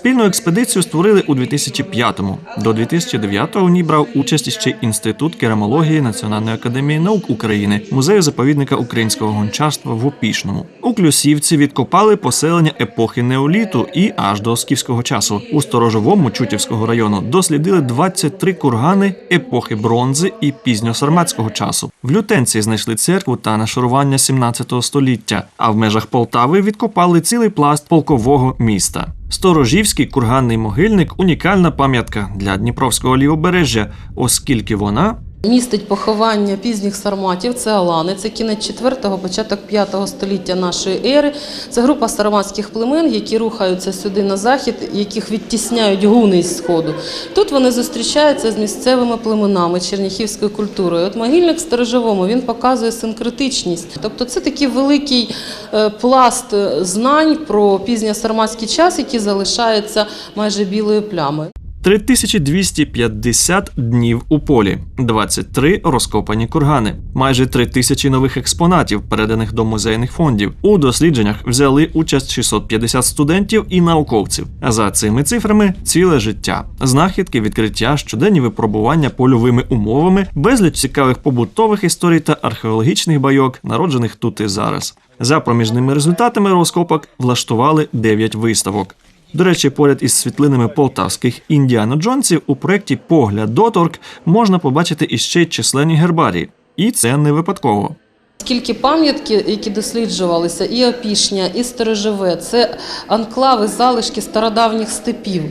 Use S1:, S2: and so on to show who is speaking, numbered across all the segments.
S1: Спільну експедицію створили у 2005-му. До 2009-го в ній брав участь ще інститут керамології Національної академії наук України, музею заповідника українського гончарства в Опішному. У Клюсівці відкопали поселення епохи неоліту і аж до скіфського часу. У сторожовому Чутівського району дослідили 23 кургани епохи бронзи і пізньосарматського часу. В Лютенці знайшли церкву та нашарування 17 століття. А в межах Полтави відкопали цілий пласт полкового міста. Сторожівський курганний могильник унікальна пам'ятка для Дніпровського лівобережжя, оскільки вона
S2: Містить поховання пізніх сарматів, це Алани, це кінець 4-го, початок 5-го століття нашої ери. Це група сарматських племен, які рухаються сюди на захід, яких відтісняють гуни з сходу. Тут вони зустрічаються з місцевими племенами черніхівською культурою. От могильник сторожовому він показує синкретичність. Тобто це такий великий е, пласт е, знань про пізньосарматський час, який залишається майже білою плямою.
S1: 3250 днів у полі, 23 розкопані кургани, майже 3000 нових експонатів, переданих до музейних фондів. У дослідженнях взяли участь 650 студентів і науковців. За цими цифрами ціле життя, знахідки, відкриття, щоденні випробування польовими умовами, безліч цікавих побутових історій та археологічних байок, народжених тут і зараз. За проміжними результатами розкопок влаштували 9 виставок. До речі, поряд із світлинами полтавських індіано Джонсів у проєкті Погляд доторк можна побачити іще й численні гербарії. І це не випадково.
S2: Скільки пам'ятки, які досліджувалися, і Опішня, і Сторожове, це анклави, залишки стародавніх степів.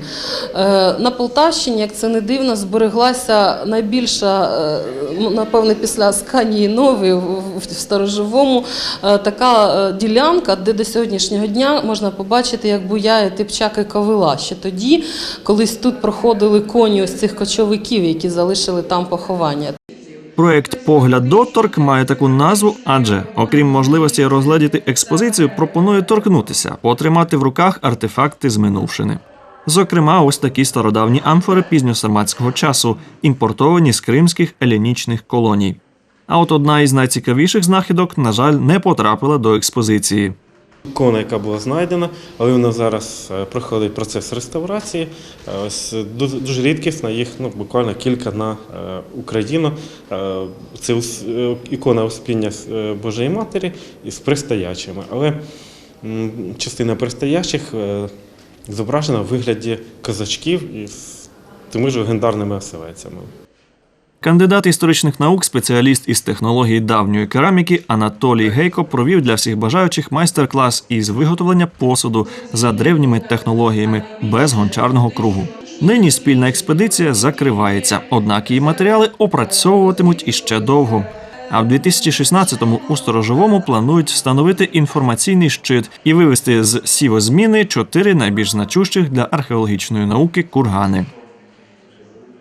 S2: Е, На Полтавщині, як це не дивно, збереглася найбільша, е, ну, напевне, після Асканії Нової в в е, така ділянка, де до сьогоднішнього дня можна побачити, як буяє Типчак і Ковила. Ще тоді, колись тут проходили коні ось цих кочовиків, які залишили там поховання.
S1: Проект Погляд доторк має таку назву, адже, окрім можливості розгледіти експозицію, пропонує торкнутися, потримати в руках артефакти з минувшини. Зокрема, ось такі стародавні амфори пізньосарматського часу, імпортовані з кримських елінічних колоній. А от одна із найцікавіших знахідок, на жаль, не потрапила до експозиції.
S3: Ікона, яка була знайдена, але вона зараз е, проходить процес реставрації. Е, Ось дуже, дуже рідкісна, їх ну, буквально кілька на е, Україну. Е, Це е, ікона Успіння е, Божої Матері із пристоячими. Але частина пристоячих е, зображена в вигляді козачків із тими ж легендарними оселецями.
S1: Кандидат історичних наук, спеціаліст із технології давньої кераміки Анатолій Гейко провів для всіх бажаючих майстер-клас із виготовлення посуду за древніми технологіями без гончарного кругу. Нині спільна експедиція закривається, однак її матеріали опрацьовуватимуть іще довго. А в 2016-му у сторожовому планують встановити інформаційний щит і вивести з сівозміни чотири найбільш значущих для археологічної науки кургани.